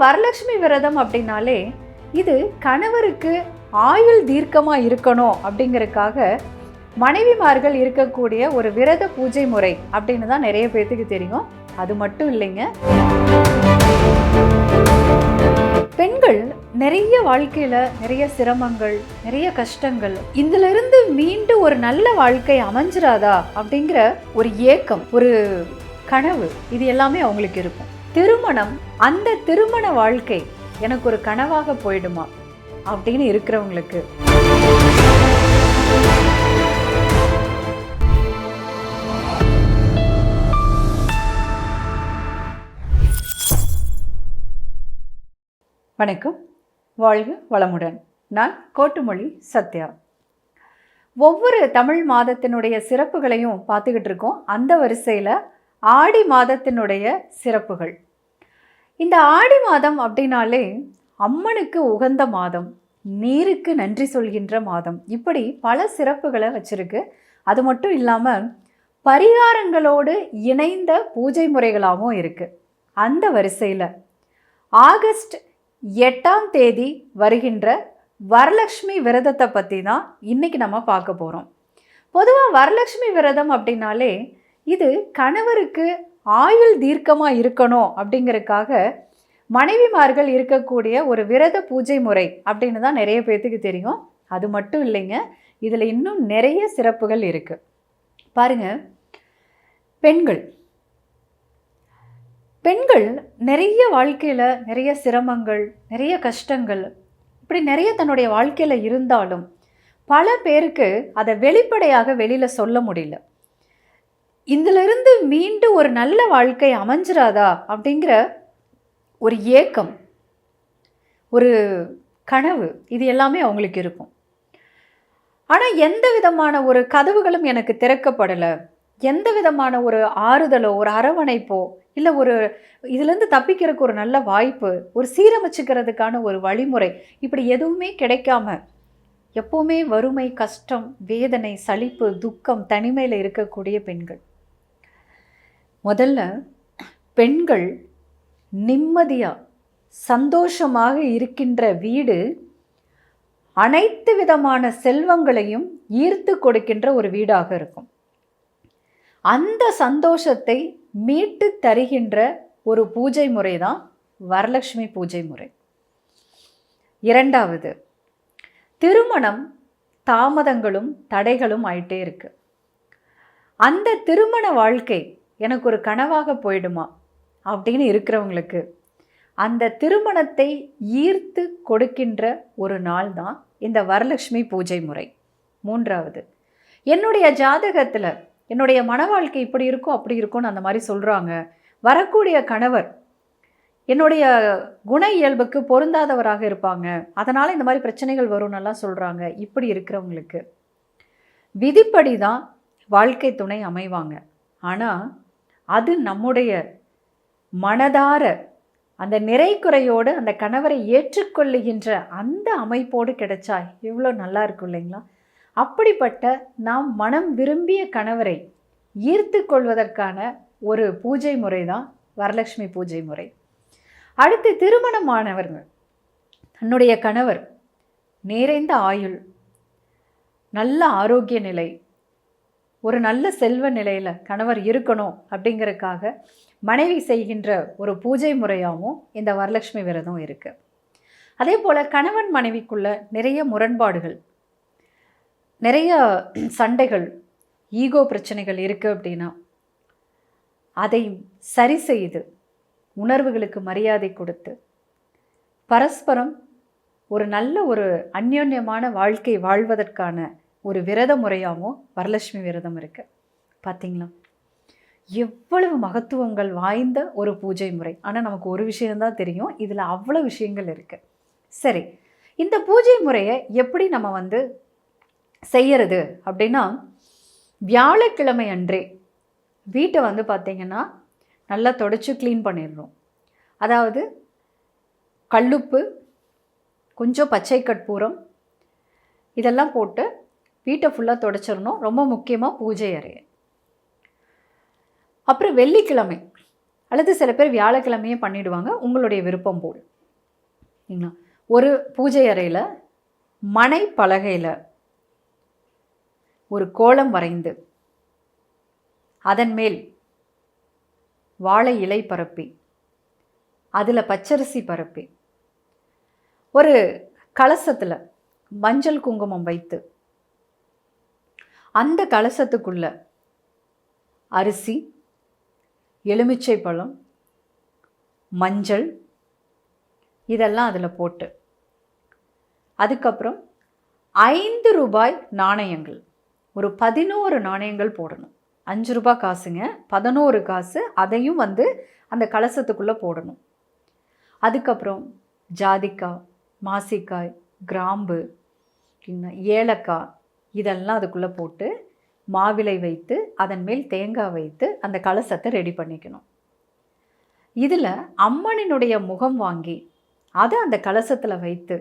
வரலட்சுமி விரதம் அப்படின்னாலே இது கணவருக்கு ஆயுள் தீர்க்கமாக இருக்கணும் அப்படிங்கிறதுக்காக மனைவிமார்கள் இருக்கக்கூடிய ஒரு விரத பூஜை முறை அப்படின்னு தான் நிறைய பேர்த்துக்கு தெரியும். அது மட்டும் இல்லைங்க. பெண்கள் நிறைய வாழ்க்கையில் நிறைய சிரமங்கள் நிறைய கஷ்டங்கள் இதிலிருந்து மீண்டும் மீண்டு ஒரு நல்ல வாழ்க்கை அமைஞ்சிராதா அப்படிங்கிற ஒரு ஏக்கம் ஒரு கனவு இது எல்லாமே அவங்களுக்கு இருக்கும். திருமணம் அந்த திருமண வாழ்க்கை எனக்கு ஒரு கனவாக போயிடுமா? அப்படின்னு இருக்கிறவங்களுக்கு. வணக்கம். வாழ்க வளமுடன். நான் கோட்டுமொழி சத்யா. ஒவ்வொரு தமிழ் மாதத்தினுடைய சிறப்புகளையும் பார்த்துக்கிட்டு இருக்கோம். அந்த வரிசையில் ஆடி மாதத்தினுடைய சிறப்புகள். இந்த ஆடி மாதம் அப்படின்னாலே அம்மனுக்கு உகந்த மாதம் நீருக்கு நன்றி சொல்கின்ற மாதம். இப்படி பல சிறப்புகளை வச்சுருக்கு. அது மட்டும் இல்லாமல் பரிகாரங்களோடு இணைந்த பூஜை முறைகளாகவும் இருக்குது அந்த வரிசையில் ஆகஸ்ட் எட்டாம் தேதி வருகின்ற வரலட்சுமி விரதத்தை பற்றி தான் இன்றைக்கி நம்ம பார்க்க போகிறோம் பொதுவாக வரலட்சுமி விரதம் அப்படின்னாலே இது கணவருக்கு ஆயுள் தீர்க்கமாக இருக்கணும் அப்படிங்கிறதுக்காக மனைவிமார்கள் இருக்கக்கூடிய ஒரு விரத பூஜை முறை அப்படின்னு தான் நிறைய பேர்த்துக்கு தெரியும். அது மட்டும் இல்லைங்க இதில் இன்னும் நிறைய சிறப்புகள் இருக்குது பாருங்கள் பெண்கள். பெண்கள் நிறைய வாழ்க்கையில் நிறைய சிரமங்கள் நிறைய கஷ்டங்கள் இப்படி நிறைய தன்னுடைய வாழ்க்கையில் இருந்தாலும் பல பேருக்கு அதை வெளிப்படையாக வெளியில் சொல்ல முடியல. இதிலிருந்து மீண்டு ஒரு நல்ல வாழ்க்கை அமைஞ்சிராதா அப்படிங்கிற ஒரு ஏக்கம் ஒரு கனவு இது எல்லாமே அவங்களுக்கு இருக்கும். ஆனால் எந்த விதமான ஒரு கதவுகளும் எனக்கு திறக்கப்படலை. எந்த விதமான ஒரு ஆறுதலோ ஒரு அரவணைப்போ இல்லை ஒரு இதுலேருந்து தப்பிக்கிறதுக்கு ஒரு நல்ல வாய்ப்பு ஒரு சீரமைச்சுக்கிறதுக்கான ஒரு வழிமுறை இப்படி எதுவுமே கிடைக்காம எப்போவுமே வறுமை கஷ்டம் வேதனை சலிப்பு துக்கம் தனிமையில் இருக்கக்கூடிய பெண்கள். முதல்ல பெண்கள் நிம்மதியாக சந்தோஷமாக இருக்கின்ற வீடு அனைத்து விதமான செல்வங்களையும் ஈர்த்து கொடுக்கின்ற ஒரு வீடாக இருக்கும். அந்த சந்தோஷத்தை மீட்டு தருகின்ற ஒரு பூஜை முறை தான் வரலட்சுமி பூஜை முறை. இரண்டாவது திருமணம் தாமதங்களும் தடைகளும் ஆயிட்டே இருக்கு. அந்த திருமண வாழ்க்கை எனக்கு ஒரு கனவாக போயிடுமா? அப்படின்னு இருக்கிறவங்களுக்கு. அந்த திருமணத்தை ஈர்த்து கொடுக்கின்ற ஒரு நாள் தான் இந்த வரலட்சுமி பூஜை முறை. மூன்றாவது என்னுடைய ஜாதகத்தில் என்னுடைய மன வாழ்க்கை இப்படி இருக்கும் அப்படி இருக்கும்னு அந்த மாதிரி சொல்கிறாங்க வரக்கூடிய கணவர் என்னுடைய குண இயல்புக்கு பொருந்தாதவராக இருப்பாங்க. அதனால் இந்த மாதிரி பிரச்சனைகள் வரும்னெல்லாம் சொல்கிறாங்க இப்படி இருக்கிறவங்களுக்கு. விதிப்படி தான் வாழ்க்கை துணை அமைவாங்க. ஆனால் அது நம்முடைய மனதார அந்த நிறைக்குறையோடு அந்த கணவரை ஏற்றுக்கொள்ளுகின்ற அந்த அமைப்போடு கிடைச்சா எவ்வளோ நல்லா இருக்கும் இல்லைங்களா? அப்படிப்பட்ட நாம் மனம் விரும்பிய கணவரை ஈர்த்து கொள்வதற்கான ஒரு பூஜை முறை தான் வரலட்சுமி பூஜை முறை. அடுத்து திருமணமானவர்கள். தன்னுடைய கணவர் நிறைந்த ஆயுள் நல்ல ஆரோக்கிய நிலை ஒரு நல்ல செல்வ நிலையில் கணவர் இருக்கணும் அப்படிங்கிறதுக்காக மனைவி செய்கின்ற ஒரு பூஜை முறையாகவும் இந்த வரலட்சுமி விரதம் இருக்குது அதே போல் கணவன் மனைவிக்குள்ள நிறைய முரண்பாடுகள் நிறைய சண்டைகள் ஈகோ பிரச்சனைகள் இருக்குது அப்படின்னா அதை சரி செய்து உணர்வுகளுக்கு மரியாதை கொடுத்து பரஸ்பரம் ஒரு நல்ல ஒரு அந்யோன்யமான வாழ்க்கை வாழ்வதற்கான ஒரு விரத முறையாகவும் வரலட்சுமி விரதம் இருக்குது பார்த்தீங்களா எவ்வளவு மகத்துவங்கள் வாய்ந்த ஒரு பூஜை முறை. ஆனால் நமக்கு ஒரு விஷயந்தான் தெரியும். இதில் அவ்வளோ விஷயங்கள் இருக்குது சரி இந்த பூஜை முறையை எப்படி நம்ம வந்து செய்யறது அப்படின்னா வியாழக்கிழமை அன்றே வீட்டை வந்து பார்த்திங்கன்னா நல்லா தொடச்சி க்ளீன் பண்ணிடுறோம். அதாவது கல்லுப்பு கொஞ்சம் பச்சை கற்பூரம் இதெல்லாம் போட்டு வீட்டை ஃபுல்லாக தொடச்சிடணும். ரொம்ப முக்கியமாக பூஜை அறையை. அப்புறம் வெள்ளிக்கிழமை. அல்லது சில பேர் வியாழக்கிழமையே பண்ணிவிடுவாங்க உங்களுடைய விருப்பம் போல். சரிங்களா? ஒரு பூஜை அறையில் மனை பலகையில் ஒரு கோலம் வரைந்து அதன் மேல் வாழை இலை பரப்பி அதில் பச்சரிசி பரப்பி ஒரு கலசத்தில் மஞ்சள் குங்குமம் வைத்து அந்த கலசத்துக்குள்ள அரிசி எலுமிச்சை பழம் மஞ்சள் இதெல்லாம் அதில் போட்டு. அதுக்கப்புறம் ஐந்து ரூபாய் நாணயங்கள். ஒரு பதினோரு நாணயங்கள் போடணும். அஞ்சு ரூபாய் காசுங்க பதினோரு காசு அதையும் வந்து அந்த கலசத்துக்குள்ளே போடணும். அதுக்கப்புறம் ஜாதிக்காய் மாசிக்காய் கிராம்பு ஏலக்காய் இதெல்லாம் அதுக்குள்ளே போட்டு மாவிலை வைத்து அதன் மேல் தேங்காய் வைத்து அந்த கலசத்தை ரெடி பண்ணிக்கணும். இதில் அம்மனினுடைய முகம் வாங்கி அதை அந்த கலசத்தில் வைத்து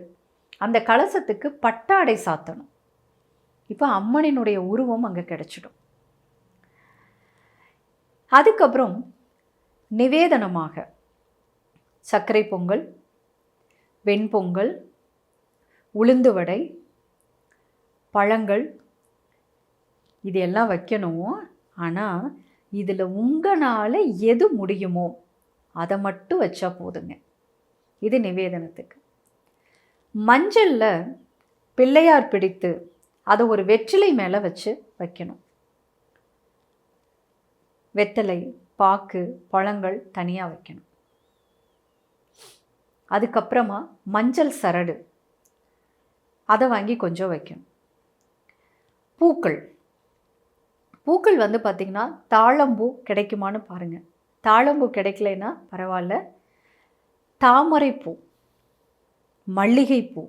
அந்த கலசத்துக்கு பட்டாடை சாத்தணும். இப்போ அம்மனினுடைய உருவம் அங்கே கிடச்சிடும். அதுக்கப்புறம் நிவேதனமாக சர்க்கரை பொங்கல் வெண்பொங்கல் உளுந்து வடை பழங்கள் இது எல்லாம் வைக்கணும். ஆனால் இதில் உங்களால் எது முடியுமோ அதை மட்டும் வச்சா போதுங்க. இது நிவேதனத்துக்கு. மஞ்சளில் பிள்ளையார் பிடித்து அதை ஒரு வெற்றிலை மேலே வச்சு வைக்கணும். வெத்தலை பாக்கு பழங்கள் தனியாக வைக்கணும். அதுக்கப்புறமா மஞ்சள் சரடு அதை வாங்கி கொஞ்சம் வைக்கணும். பூக்கள். பூக்கள் வந்து பார்த்திங்கன்னா தாழம்பூ கிடைக்குமான்னு பாருங்கள் தாழம்பூ கிடைக்கலனா பரவாயில்ல. தாமரைப்பூ மல்லிகைப்பூ.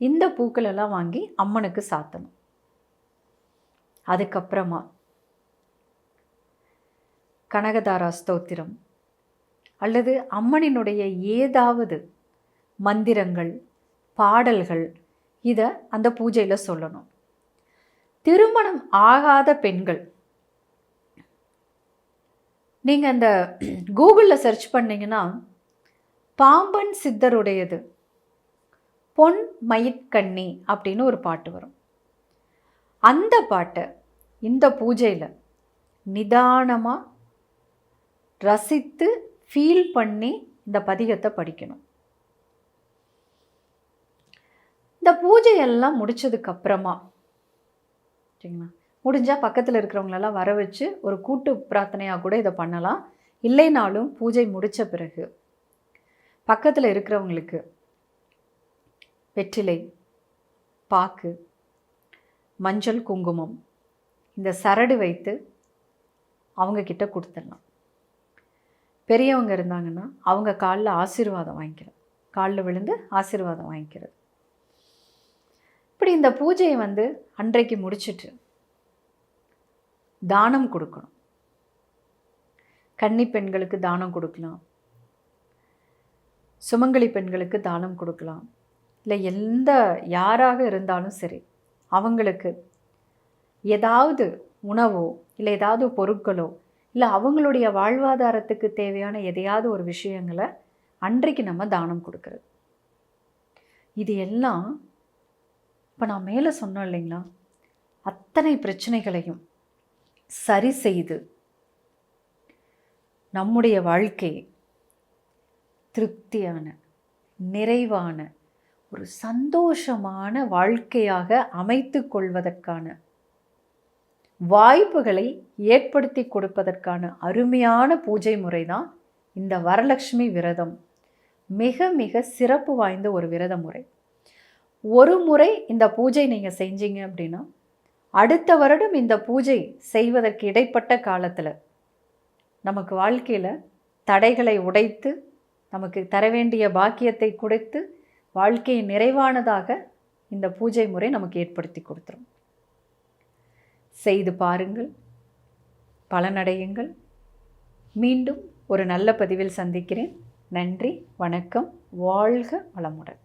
இந்த பூக்கள் எல்லாம் வாங்கி அம்மனுக்கு சாத்தணும். அதுக்கப்புறமா கனகதாரா ஸ்தோத்திரம். அல்லது அம்மனினுடைய ஏதாவது மந்திரங்கள் பாடல்கள் இதை அந்த பூஜையில் சொல்லணும். திருமணம் ஆகாத பெண்கள். நீங்கள் அந்த கூகுளில் சர்ச் பண்ணிங்கன்னா பாம்பன் சித்தருடையது பொன் மயிற்கண்ணி அப்படின்னு ஒரு பாட்டு வரும். அந்த பாட்டை இந்த பூஜையில் நிதானமாக ரசித்து ஃபீல் பண்ணி இந்த பதிகத்தை படிக்கணும். இந்த பூஜையெல்லாம் முடிச்சதுக்கு அப்புறமா சரிங்களா? முடிஞ்சால் பக்கத்தில் இருக்கிறவங்களெல்லாம் வர வச்சு ஒரு கூட்டு பிரார்த்தனையாக கூட இதை பண்ணலாம். இல்லைனாலும் பூஜை முடித்த பிறகு பக்கத்தில் இருக்கிறவங்களுக்கு வெற்றிலை பாக்கு மஞ்சள் குங்குமம் இந்த சரடு வைத்து அவங்கக்கிட்ட கொடுத்துடலாம். பெரியவங்க இருந்தாங்கன்னா அவங்க காலில் ஆசீர்வாதம் வாங்கிக்கிறது காலில் விழுந்து ஆசீர்வாதம் வாங்கிக்கிறது. இப்படி இந்த பூஜையை வந்து அன்றைக்கு முடிச்சிட்டு தானம் கொடுக்கணும்? கன்னி பெண்களுக்கு தானம் கொடுக்கலாம். சுமங்கலி பெண்களுக்கு தானம் கொடுக்கலாம். இல்லை எந்த யாராக இருந்தாலும் சரி அவங்களுக்கு ஏதாவது உணவோ இல்லை ஏதாவது பொருட்களோ இல்லை அவங்களுடைய வாழ்வாதாரத்துக்கு தேவையான எதையாவது ஒரு விஷயங்களை அன்றைக்கு நம்ம தானம் கொடுக்கறது. இது எல்லாம் இப்போ நான் மேலே சொன்னோம் இல்லைங்களா? அத்தனை பிரச்சனைகளையும் சரி செய்து நம்முடைய வாழ்க்கையை திருப்தியான நிறைவான ஒரு சந்தோஷமான வாழ்க்கையாக அமைத்து கொள்வதற்கான வாய்ப்புகளை ஏற்படுத்தி கொடுப்பதற்கான அருமையான பூஜை முறை தான் இந்த வரலட்சுமி விரதம். மிக மிக சிறப்பு வாய்ந்த ஒரு விரத முறை. ஒரு முறை இந்த பூஜை நீங்கள் செஞ்சீங்க அப்படின்னா அடுத்த வருடம் இந்த பூஜை செய்வதற்கு இடைப்பட்ட காலத்தில் நமக்கு வாழ்க்கையில் தடைகளை உடைத்து நமக்கு தர வேண்டிய பாக்கியத்தை கொடுத்து வாழ்க்கையை நிறைவானதாக இந்த பூஜை முறை நமக்கு ஏற்படுத்தி கொடுத்துரும். செய்து பாருங்கள் பலனடையுங்கள். மீண்டும் ஒரு நல்ல பதிவில் சந்திக்கிறேன். நன்றி வணக்கம் வாழ்க வளமுடன்.